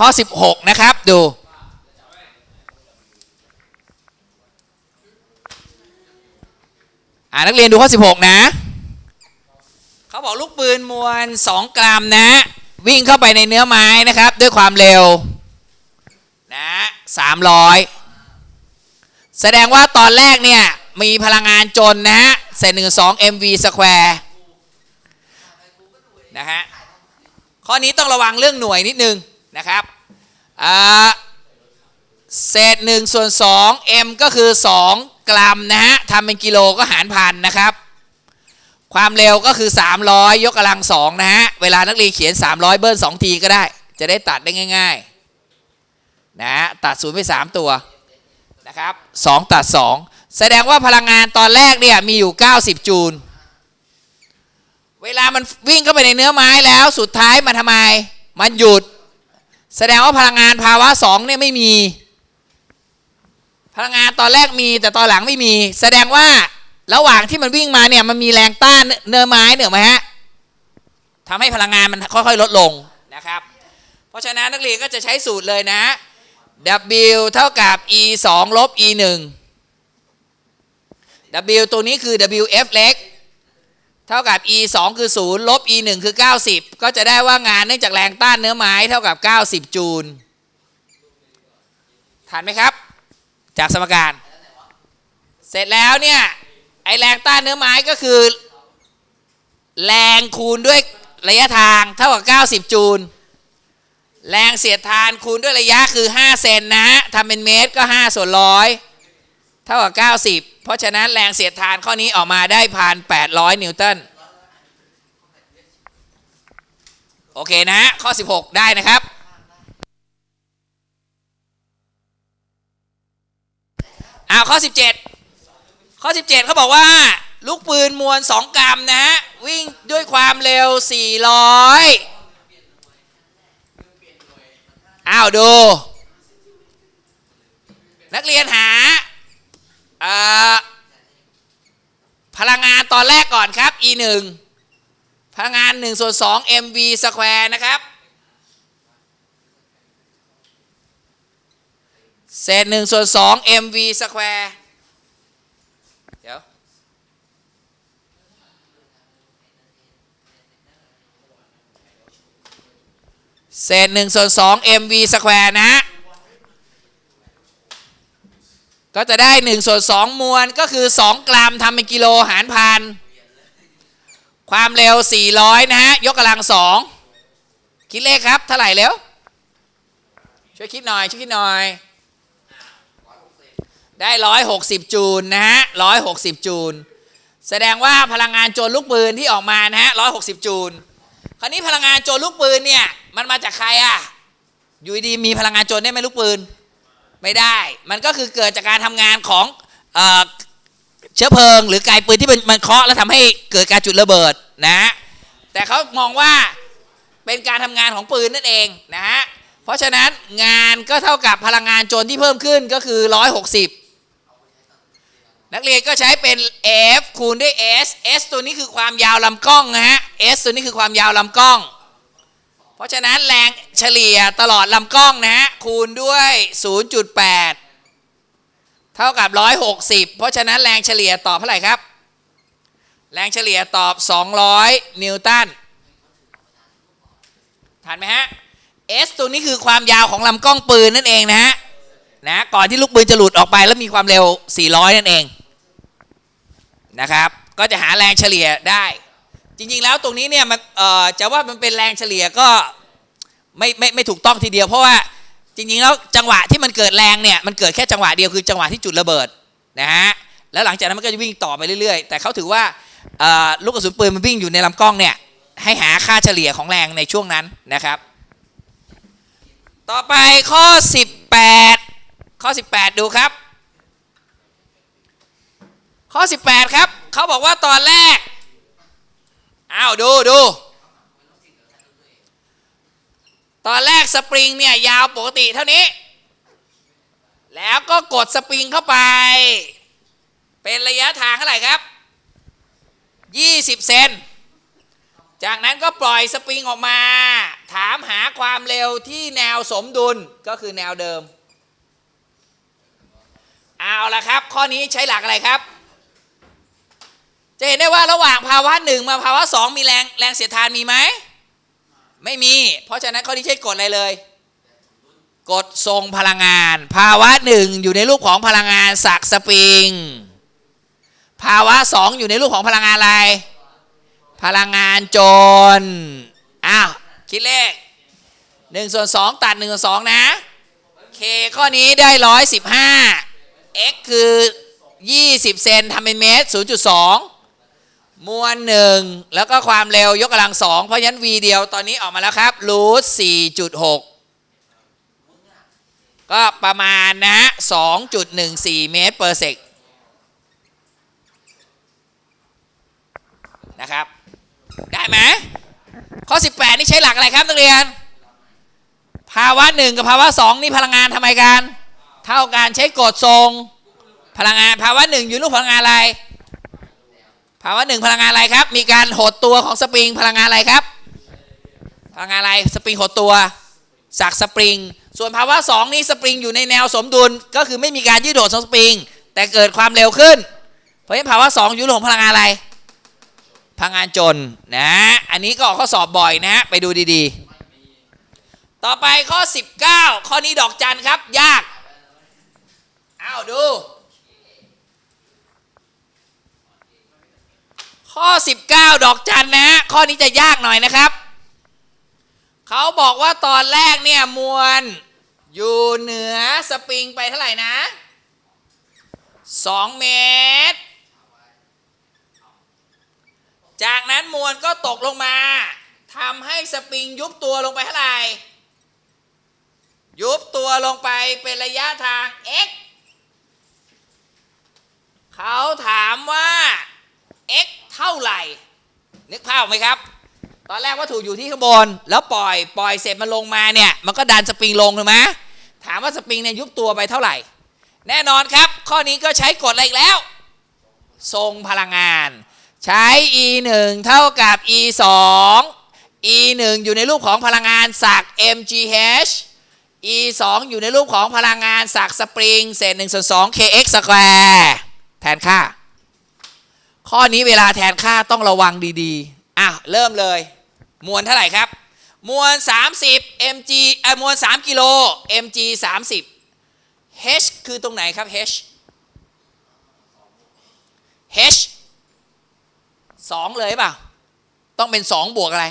ข้อ 16 นะครับ ดู อ่านักเรียนดูข้อ 16 นะ เขาบอกลูกปืนมวล 2 กรัมนะ วิ่งเข้าไปในเนื้อไม้นะครับ ด้วยความเร็ว นะ300 แสดงว่าตอนแรกเนี่ย มีพลังงานจนนะฮะเศษหนึ่งสอง mv สแควร์นะฮะข้อนี้ต้องระวังเรื่องหน่วยนิดนึง นะครับเศษ1ส่วน2 m ก็คือ 2 กรัมนะฮะทำเป็นกิโลก็หารพันนะครับ ความเร็วก็คือ 300 ยกกำลังสองนะฮะ เวลานักเรียนเขียน 300 เบิ้ล2ทีก็ได้ จะได้ตัดได้ง่ายๆนะฮะตัดศูนย์ไป3ตัวนะครับ2ตัด 2 แสดงว่าพลังงานตอนแรกเนี่ยมีอยู่ 90 จูล เวลามันวิ่งเข้าไปในเนื้อไม้แล้วสุดท้ายมันทำไม มันหยุด แสดงว่าพลังงานภาวะสองเนี่ยไม่มี พลังงานตอนแรกมีแต่ตอนหลังไม่มี แสดงว่าระหว่างที่มันวิ่งมาเนี่ยมันมีแรงต้านเนื้อไม้เหนือไหมฮะทำให้พลังงานมันค่อยๆลดลงนะครับ เพราะฉะนั้นนักเรียนก็จะใช้สูตรเลยนะ W เท่ากับ E 2ลบ E 1 W ตัวนี้คือ WF เล็ก เท่ากับ e 2คือ 0 ลบ e 1คือ 90 ก็จะได้ว่างานเนื่องจากแรงต้านเนื้อไม้เท่ากับ 90 จูลทันไหมครับ จากสมการ เสร็จแล้วเนี่ยไอแรงต้านเนื้อไม้ก็คือ แรงคูณด้วยระยะทางเท่ากับ 90 จูล แรงเสียดทานคูณด้วยระยะคือ 5 เซนนะฮะทำเป็นเมตรก็ 5 ส่วนร้อย เท่ากับ90 เพราะฉะนั้นแรงเสียดทานข้อนี้ออกมาได้พันแปดร้อยนิวตันโอเคนะ ข้อ 16 ได้นะครับอ้าวข้อ 17 ข้อ 17เขาบอกว่า ลูกปืนมวล 2 กรัมนะฮะ วิ่งด้วยความเร็ว 400อ้าวดู นักเรียนหา เอ่อพลังงานต อนแรกก่อนครับ e 1พลังงาน1ส่วน2 mv สแควร์นะครับ เศษ1ส่วน2 mv สแควร์เดี๋ยวเศษ1ส่วน2 mv สแควร์นะฮะก็จะได้1ส่วน2มวลก็คือ 2 กรัมทำเป็นกิโลหารพัน ความเร็ว 400 นะฮะ ยกกำลัง2คิดเลขครับ เท่าไหร่เร็วช่วยคิดหน่อย ช่วยคิดหน่อย ได้ 160 จูลนะฮะ 160 จูล แสดงว่าพลังงานโจรลูกปืนที่ออกมานะฮะ 160 จูล คราวนี้พลังงานโจรลูกปืนเนี่ย มันมาจากใครอะ อยู่ดีมีพลังงานโจรได้ไหมลูกปืน ไม่ได้ มันก็คือเกิดจากการทำงานของ เชื้อเพลิง หรือไกลปืนที่มันมันเคาะแล้วทำให้เกิดการจุดระเบิดนะ แต่เขามองว่าเป็นการทำงานของปืนนั่นเองนะฮะเพราะฉะนั้นงานก็เท่ากับพลังงานโจรที่เพิ่มขึ้นก็คือ 160 นักเรียนก็ใช้เป็น F คูณด้วย S S ตัวนี้คือความยาวลำกล้องนะฮะ S ตัวนี้คือความยาวลำกล้อง เพราะฉะนั้นแรงเฉลี่ยตลอดลำกล้องนะฮะคูณด้วย 0.8 ท่ากับ 160 เพราะฉะนั้นแรงเฉลี่ยตอบเท่าไหร่ครับ แรงเฉลี่ยตอบ 200 นิวตันทันไหมฮะ S ตัวนี้คือความยาวของลำกล้องปืนนั่นเองนะฮะนะก่อนที่ลูกปืนจะหลุดออกไปแล้วมีความเร็ว 400 นั่นเองนะครับ ก็จะหาแรงเฉลี่ยได้ จริงๆแล้วตรงนี้เนี่ยมันเอ่อจะว่ามันเป็นแรงเฉลี่ยก็ไม่ไม่ไม่ถูกต้องทีเดียวเพราะว่า จริงๆแล้วจังหวะที่มันเกิดแรงเนี่ยมันเกิดแค่จังหวะเดียวคือจังหวะที่จุดระเบิดนะฮะแล้วหลังจากนั้นมันก็จะวิ่งต่อไปเรื่อยๆ แต่เขาถือว่าลูกกระสุนปืนมันวิ่งอยู่ในลำกล้องเนี่ยให้หาค่าเฉลี่ยของแรงในช่วงนั้นนะครับ ต่อไปข้อ 18 ข้อ 18 ดูครับ ข้อ 18 ครับเขาบอกว่าตอนแรกอ้าวดูดู ตอนแรกสปริงเนี่ยยาวปกติเท่านี้ แล้วก็กดสปริงเข้าไป เป็นระยะทางเท่าไหร่ครับ 20 เซน จากนั้นก็ปล่อยสปริงออกมา ถามหาความเร็วที่แนวสมดุลก็คือแนวเดิม เอาละครับ ข้อนี้ใช้หลักอะไรครับ จะเห็นได้ว่าระหว่างภาวะหนึ่งมาภาวะสองมีแรงแรงเสียดทานมีไหม ไม่มี เพราะฉะนั้นข้อนี้ใช้กฎอะไรเลย กฎทรงพลังงาน ภาวะหนึ่งอยู่ในรูปของพลังงานสักสปริง ภาวะสองอยู่ในรูปของพลังงานอะไร พลังงานจนอ้าวคิดเลข1ส่วน2ตัด1ส่วน2นะ k ข้อนี้ได้115 x คือ20เซนทำเป็นเมตร0.2 มวลหนึ่งแล้วก็ความเร็วยกกำลังสองเพราะฉะนั้น v เดียวตอนนี้ออกมาแล้วครับรูท4.6ก็ประมาณนะฮะ2.14เมตรเปอร์เซกนะครับ ได้ไหมข้อ 18 นี่ใช้หลักอะไรครับนักเรียน ภาวะหนึ่งกับภาวะสองนี่พลังงานทำไมกัน เท่ากันใช้กฎทรง พลังงานภาวะหนึ่งอยู่รูปพลังงานอะไร ภาวะหนึ่งพลังงานอะไรครับ มีการหดตัวของสปริงพลังงานอะไรครับ พลังงานอะไรสปริงหดตัวจากสปริง ส่วนภาวะสองนี่สปริงอยู่ในแนวสมดุลก็คือไม่มีการยืดโดดของสปริง แต่เกิดความเร็วขึ้น เพราะฉะนั้นภาวะสองยู่รูปของพลังงานอะไร พลังงานจนนะอันนี้ก็ออกข้อสอบบ่อยนะไปดูดีๆ ต่อไปข้อ 19 ข้อนี้ดอกจันครับ ยากอ้าวดู ข้อ 19 ดอกจันนะฮะข้อนี้จะยากหน่อยนะครับเขาบอกว่าตอนแรกเนี่ยมวลอยู่เหนือสปริงไปเท่าไหร่นะ 2 เมตร จากนั้นมวลก็ตกลงมาทำให้สปริงยุบตัวลงไปเท่าไหร่ยุบตัวลงไปเป็นระยะทาง x เขาถามว่า x เท่าไหร่ นึกภาพไหมครับ ตอนแรกวัตถุอยู่ที่ข้างบน แล้วปล่อยปล่อยเสร็จมันลงมาเนี่ยมันก็ดันสปริงลงถูกไหมถามว่าสปริงเนี่ยยุบตัวไปเท่าไหร่ แน่นอนครับ ข้อนี้ก็ใช้กฎอะไรอีกแล้ว ทรงพลังงาน ใช้ e 1เท่ากับ e 2 e 1อยู่ในรูปของพลังงานสัก mgh e 2อยู่ในรูปของพลังงานสักสปริง เศษ1ส่วน2 kx สแควร์แทนค่า ข้อนี้เวลาแทนค่าต้องระวังดีๆ อะ เริ่มเลย มวลเท่าไหร่ครับ มวล 30 mg เอ่อมวล 3 กิโล mg 30 h คือตรงไหนครับ h h สองเลยเปล่า ต้องเป็น 2 บวกอะไร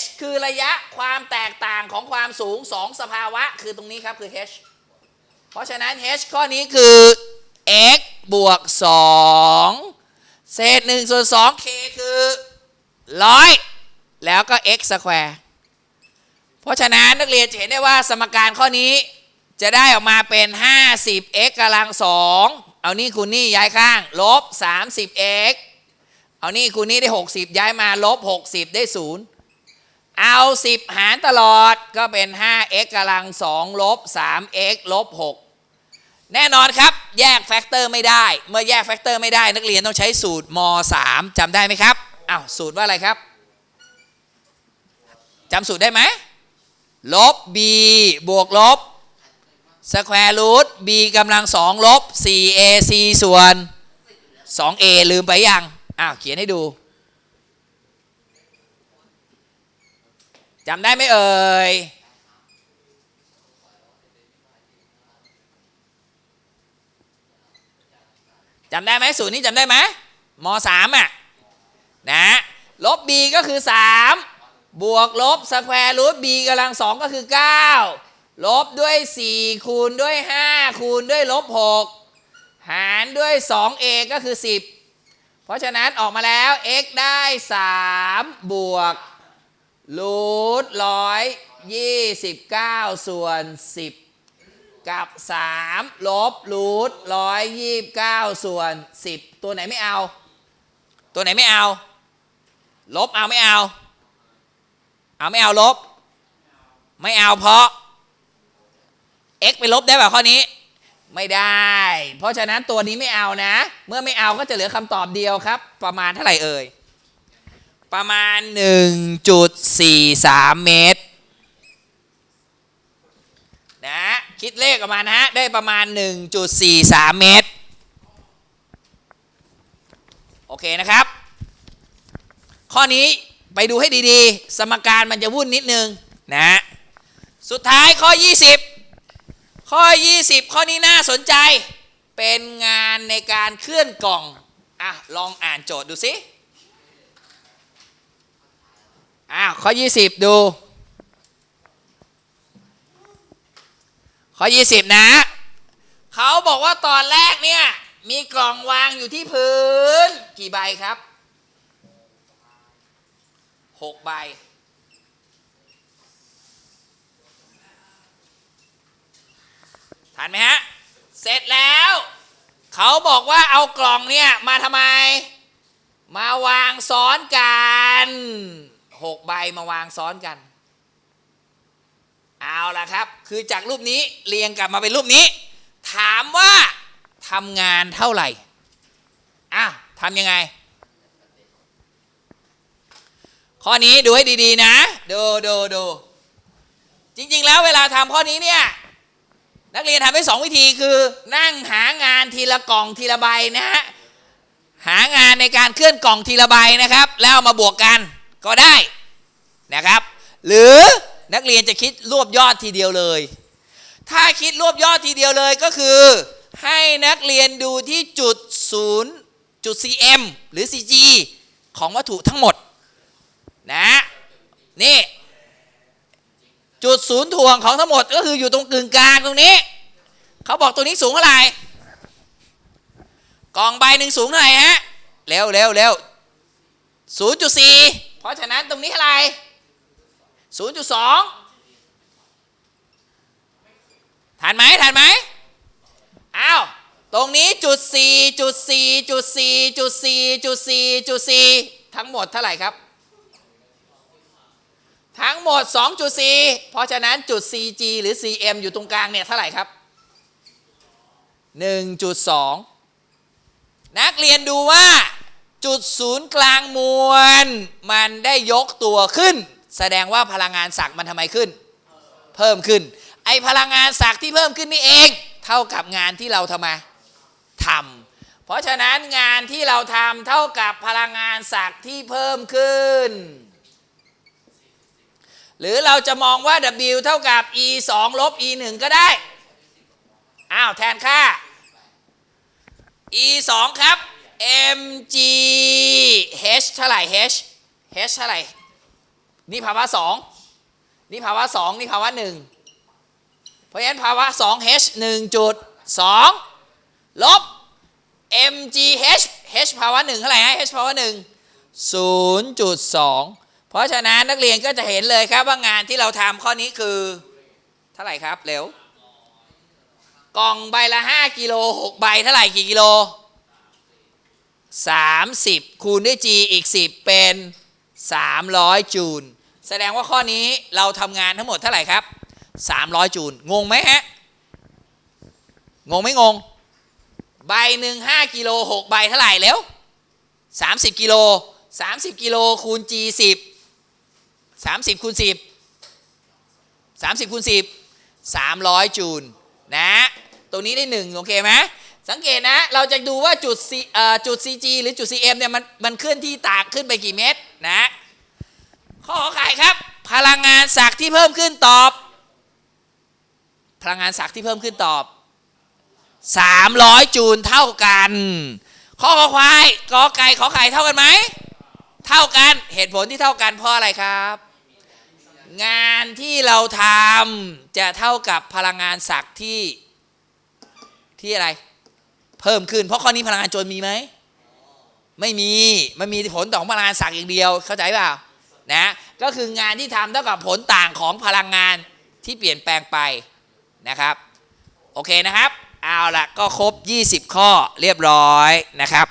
h คือระยะความแตกต่างของความสูง 2 สภาวะ คือตรงนี้ครับ คือ h เพราะฉะนั้น h ข้อนี้คือ x บวก 2 เศษ1ส่วน 2 k คือ 100 แล้วก็ x สแควร์เพราะฉะนั้นนักเรียนจะเห็นได้ว่าสมการข้อนี้จะได้ออกมาเป็น 50x กำลัง 2 เอานี่คูณนี่ย้ายข้าง ลบ 30x เอานี่คูณนี่ได้ 60 ย้ายมาลบ 60 ได้ 0 เอา 10 หารตลอดก็เป็น 5x กำลัง 2 ลบ 3x ลบ 6 แน่นอนครับ แยกแฟกเตอร์ไม่ได้ เมื่อแยกแฟกเตอร์ไม่ได้ นักเรียนต้องใช้สูตรม 3จำได้ไหมครับอ้าวสูตรว่าอะไรครับจำสูตรได้ไหมลบ b บวกลบสแควร์รูท b กำลัง2ลบ 4ac ส่วน 2a ลืมไปยังอ้าวเขียนให้ดูจำได้ไหมเอ่ย จำได้ไหมสูตรนี้จำได้ไหมมสามอะนะลบ b ก็คือ 3 บวกลบสแควร์รูท b กำลัง2ก็คือ 9 ลบด้วย 4 คูณด้วย 5 คูณด้วยลบ 6 หารด้วย 2a ก็คือ 10 เพราะฉะนั้นออกมาแล้ว x ได้ 3 บวกรูทร้อยยี่สิบเก้าส่วน10 กับ 3 ลบรูทร้อยยี่บเก้าส่วน 10 ตัวไหนไม่เอา ตัวไหนไม่เอา ลบเอาไม่เอา เอาไม่เอาลบ ไม่เอาเพราะ x ไปลบได้ป่ะข้อนี้ ไม่ได้ เพราะฉะนั้นตัวนี้ไม่เอานะ เมื่อไม่เอาก็จะเหลือคำตอบเดียวครับ ประมาณเท่าไหร่เอ่ย ประมาณ 1.43 เมตร นะ คิดเลขออกมานะฮะ ได้ประมาณ 1.43 เมตร โอเคนะครับ ข้อนี้ไปดูให้ดีๆ สมการมันจะวุ่นนิดนึงนะสุดท้ายข้อ 20 ข้อ 20 ข้อนี้น่าสนใจ เป็นงานในการเคลื่อนกล่อง อะ ลองอ่านโจทย์ดูสิ อ้าว ข้อ 20 ดู ข้อ 20 นะ เขาบอกว่าตอนแรกเนี่ย มีกล่องวางอยู่ที่พื้น กี่ใบครับ 6 ใบ ทันไหมฮะ เสร็จแล้ว เขาบอกว่าเอากล่องเนี่ย มาทำไม มาวางซ้อนกันหกใบมาวางซ้อนกัน เอาละครับ คือจากรูปนี้เรียงกลับมาเป็นรูปนี้ ถามว่าทำงานเท่าไหร่อ้าวทำยังไง ข้อนี้ดูให้ดีๆนะ ดูดูดูจริงๆ แล้วเวลาทำข้อนี้เนี่ยนักเรียนทำได้สองวิธีคือ นั่งหางานทีละกล่องทีละใบนะฮะหางานในการเคลื่อนกล่องทีละใบนะครับ แล้วมาบวกกันก็ได้นะครับ หรือ นักเรียนจะคิดรวบยอดทีเดียวเลย ถ้าคิดรวบยอดทีเดียวเลยก็คือ ให้นักเรียนดูที่จุดศูนย์จุด cm หรือ cg ของวัตถุทั้งหมดนะนี่จุดศูนย์ถ่วงของทั้งหมดก็คืออยู่ตรงกึ่งกลางตรงนี้ เขาบอกตัวนี้สูงเท่าไหร่ กล่องใบหนึ่งสูงเท่าไหร่ฮะ เร็วเร็วเร็วศูนย์จุดสี่เพราะฉะนั้นตรงนี้เท่าไหร่ ศูนย์จุดสองทันไหมทันไหมอ้าวตรงนี้จุดสี่จุดสี่จุดสี่จุดสี่จุดสี่จุดสี่ทั้งหมดเท่าไหร่ครับ ทั้งหมด 2.4 เพราะฉะนั้นจุด CG หรือ CM อยู่ตรงกลางเนี่ยเท่าไหร่ครับ 1.2 นักเรียนดูว่าจุดศูนย์กลางมวล มันได้ยกตัวขึ้น แสดงว่าพลังงานศักมันทำไมขึ้น เพิ่มขึ้น ไอพลังงานศักที่เพิ่มขึ้นนี่เอง เท่ากับงานที่เราทำมาทำเพราะฉะนั้นงานที่เราทำเท่ากับพลังงานศักที่เพิ่มขึ้น หรือเราจะมองว่า W เท่ากับ E 2ลบ E 1ก็ได้ อ้าวแทนค่า E 2ครับ mg h เท่าไหร่ h h เท่าไหร่ นี่ภาวะ2นี่ภาวะ2นี่ภาวะ1เพราะฉะนั้นภาวะ2 h 1.2ลบ mg h h ภาวะ1เท่าไหร่ฮะ h ภาวะ1 0.2เพราะฉะนั้นนักเรียนก็จะเห็นเลยครับว่างานที่เราทำข้อนี้คือ เท่าไหร่ครับเร็วกล่องใบละ 5กิโล6ใบเท่าไหร่กี่กิโล 30 คูณด้วย G อีก 10 เป็น 300 จูล แสดงว่าข้อนี้เราทำงานทั้งหมดเท่าไหร่ครับ 300 จูลงงไหมฮะ งงไม่งง ใบหนึ่ง5กิโล6ใบเท่าไหร่เร็ว30 กิโล 30 กิโลคูณ G 10 30คูณ10 30คูณ10 300 จูลนะตรงนี้ได้ 1 โอเคไหมสังเกตนะ เราจะดูว่าจุด C จุด CG หรือจุด CM เนี่ยมันมันเคลื่อนที่ตากขึ้นไปกี่เมตรนะ ข้อขอไข่ครับ พลังงานศักดิ์ที่เพิ่มขึ้นตอบ พลังงานศักดิ์ที่เพิ่มขึ้นตอบ 300 จูลเท่ากัน ข้อขอควายกอไก่ขอไข่เท่ากันไหม เท่ากันเหตุผลที่เท่ากันเพราะอะไรครับ งานที่เราทำจะเท่ากับพลังงานศักดิ์ที่ที่อะไร เพิ่มขึ้น เพราะข้อนี้พลังงานจนมีไหมไม่มีมันมีผลต่อพลังงานศักดิ์อย่างเดียวเข้าใจเปล่า นะก็คืองานที่ทำเท่ากับผลต่างของพลังงานที่เปลี่ยนแปลงไปนะครับ โอเคนะครับ เอาละก็ครบ 20 ข้อเรียบร้อยนะครับ